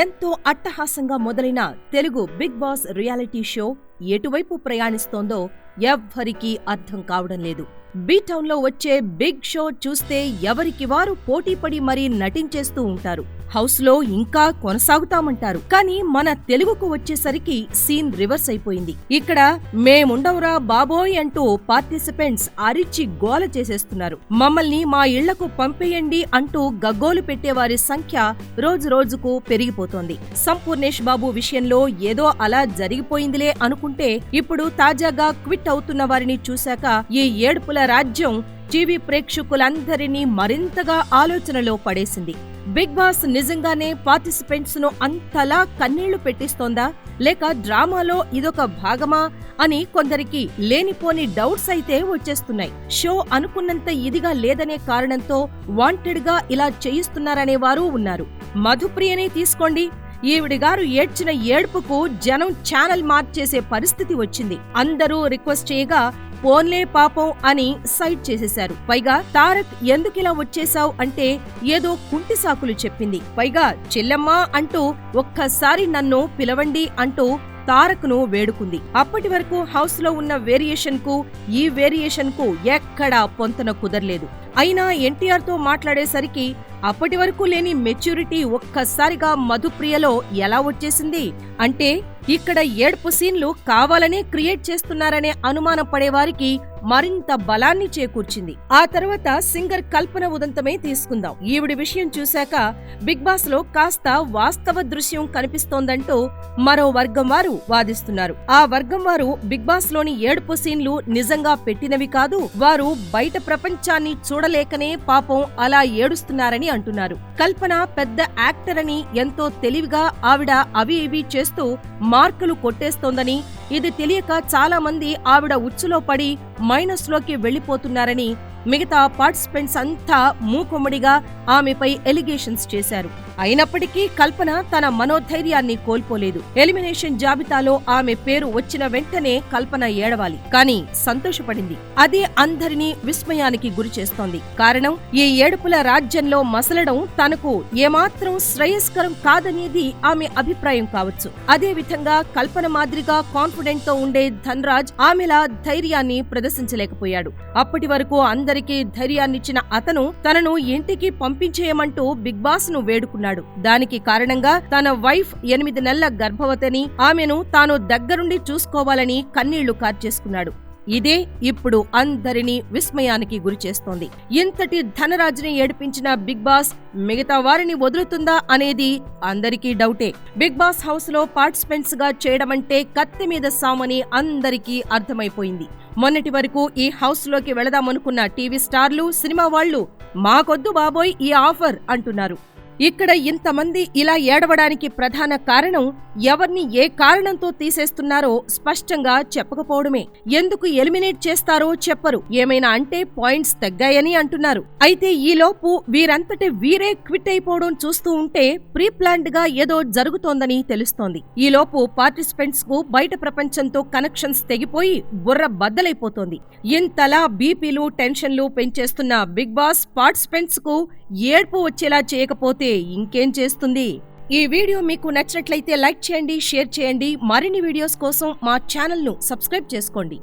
ఎంతో అట్టహాసంగా మొదలైన Telugu Bigg Boss reality show ఎటువైపు ప్రయాణిస్తోందో ఎవ్వరికీ అర్థం కావడం లేదు. బీటౌన్లో వచ్చే బిగ్ షో చూస్తే ఎవరికి వారు పోటీపడి మరీ నటించేస్తూ ఉంటారు. హౌస్లో ఇంకా కొనసాగుతామంటారు. కానీ మన తెలుగుకు వచ్చేసరికి సీన్ రివర్స్ అయిపోయింది. ఇక్కడ మేముండవురా బాబోయ్ అంటూ పార్టిసిపెంట్స్ అరిచి గోల చేసేస్తున్నారు. మమ్మల్ని మా ఇళ్ళకు పంపేయండి అంటూ గగ్గోలు పెట్టేవారి సంఖ్య రోజు రోజుకు పెరిగిపోతోంది. సంపూర్ణేష్ బాబు విషయంలో ఏదో అలా జరిగిపోయిందిలే అనుకుంటే ఇప్పుడు తాజాగా క్విట్ అవుతున్న వారిని చూశాక ఈ ఏడుపుల రాజ్యం టీవీ ప్రేక్షకులందరినీ మరింతగా ఆలోచనలో పడేసింది. బిగ్ బాస్ నిజంగానే పార్టిసిపెంట్స్ను అంతలా కన్నీళ్ళు పెట్టిస్తోందా? లేక డ్రామాలో ఇదొక భాగమా? అని కొందరికి లేనిపోని డౌట్స్ అయితే వచ్చేస్తున్నాయి. షో అనుకున్నంత ఇదిగా లేదనే కారణంతో వాంటెడ్గా ఇలా చేయిస్తున్నారనే వారు ఉన్నారు. మధుప్రియనే తీసుకోండి. ఈవిడి గారు ఏడ్చిన ఏడ్పుకు జనం ఛానల్ మార్చేసే పరిస్థితి వచ్చింది. అందరూ రిక్వెస్ట్ చేయగా పోన్లే పాపం అని సైడ్ చేసేశారు. పైగా తారక్ ఎందుకిలా వచ్చేశావు అంటే ఏదో కుంటి సాకులు చెప్పింది. పైగా చెల్లెమ్మా అంటూ ఒక్కసారి నన్ను పిలవండి అంటూ తారక్ను వేడుకుంది. అప్పటి వరకు హౌస్లో ఉన్న వేరియేషన్కు ఈ వేరియేషన్కు ఎక్కడా పొంతన కుదరలేదు. అయినా ఎన్టీఆర్తో మాట్లాడేసరికి అప్పటి వరకు లేని మెచ్యూరిటీ ఒక్కసారిగా మధుప్రియలో ఎలా వచ్చేసింది? అంటే ఇక్కడ ఏడుపు సీన్లు కావాలనే క్రియేట్ చేస్తున్నారనే అనుమానం పడేవారికి మరింత బలాన్ని చేకూర్చింది. ఆ తర్వాత సింగర్ కల్పన ఉదంతమే తీసుకుందాం. ఈవిడి విషయం చూశాక బిగ్ బాస్లో కాస్త వాస్తవ దృశ్యం కనిపిస్తోందంటూ మరో వర్గం వారు వాదిస్తున్నారు. ఆ వర్గం వారు బిగ్ బాస్లోని ఏడుపు సీన్లు నిజంగా పెట్టినవి కాదు వారు బయట ప్రపంచాన్ని చూడలేకనే పాపం అలా ఏడుస్తున్నారని అంటున్నారు. కల్పన పెద్ద యాక్టర్ అని ఎంతో తెలివిగా ఆవిడ అవి ఇవి చేస్తూ మార్కులు కొట్టేస్తోందని ఇది తెలియక చాలా మంది ఆవిడ ఉచ్చులో పడి మైనస్లోకి వెళ్ళిపోతున్నారని మిగతా పార్టిసిపెంట్స్ అంతా మూకుమ్మడిగా ఆమెపై ఎలిగేషన్స్ చేశారు. అయినప్పటికీ కల్పన తన మనోధైర్యాన్ని కోల్పోలేదు. ఎలిమినేషన్ జాబితాలో ఆమె పేరు వచ్చిన వెంటనే కల్పన ఏడవాలి. కానీ సంతోషపడింది. అదే అందరినీ విస్మయానికి గురి చేస్తోంది. కారణం ఈ ఏడుపుల రాజ్యంలో మసలడం తనకు ఏమాత్రం శ్రేయస్కరం కాదనేది ఆమె అభిప్రాయం కావచ్చు. అదే విధంగా కల్పన మాదిరిగా కాన్ఫిడెంట్తో ఉండే ధన్రాజ్ ఆమెలా ధైర్యాన్ని ప్రదర్శించలేకపోయాడు. అప్పటి వరకు అందరికీ ధైర్యాన్నిచ్చిన అతను తనను ఇంటికి పంపించేయమంటూ బిగ్ బాస్ను వేడుకున్నాడు. దానికి కారణంగా తన వైఫ్ ఎనిమిది నెలల గర్భవతిని ఆమెను తాను దగ్గరుండి చూసుకోవాలని కన్నీళ్ళు కార్చేసుకున్నాడు. ఇదే ఇప్పుడు అందరినీ విస్మయానికి గురిచేస్తోంది ఇంతటి ధనరాజుని ఏడిపించిన బిగ్ బాస్ మిగతా వారిని వదులుతుందా అనేది అందరికీ డౌటే. బిగ్ బాస్ హౌస్లో పార్టిసిపెంట్స్గా చేయడమంటే కత్తి మీద సామని అందరికీ అర్థమైపోయింది. మొన్నటి వరకు ఈ హౌస్లోకి వెళదామనుకున్న టీవీ స్టార్లు సినిమా వాళ్ళు మాకొద్దు బాబోయ్ ఈ ఆఫర్ అంటున్నారు. ఇక్కడ ఇంతమంది ఇలా ఏడవడానికి ప్రధాన కారణం ఎవరిని ఏ కారణంతో తీసేస్తున్నారో స్పష్టంగా చెప్పకపోవడమే. ఎందుకు ఎలిమినేట్ చేస్తారో చెప్పరు. ఏమైనా అంటే పాయింట్స్ తగ్గాయని అంటున్నారు. అయితే ఈలోపు వీరంతటి వీరే క్విట్ అయిపోవడం చూస్తూ ఉంటే ప్రీ ప్లాన్డ్గా ఏదో జరుగుతోందని తెలుస్తోంది. ఈలోపు పార్టిసిపెంట్స్కు బయట ప్రపంచంతో కనెక్షన్స్ తెగిపోయి బుర్ర బద్దలైపోతోంది. ఇంతలా బీపీలు టెన్షన్లు పెంచేస్తున్న బిగ్ బాస్ పార్టిసిపెంట్స్కు ఏడ్పు వచ్చేలా చేయకపోతే ఇంకేం చేస్తుంది? ఈ వీడియో మీకు నచ్చినట్లయితే లైక్ చేయండి షేర్ చేయండి. మరిన్ని వీడియోస్ కోసం మా ఛానల్ను సబ్స్క్రైబ్ చేసుకోండి.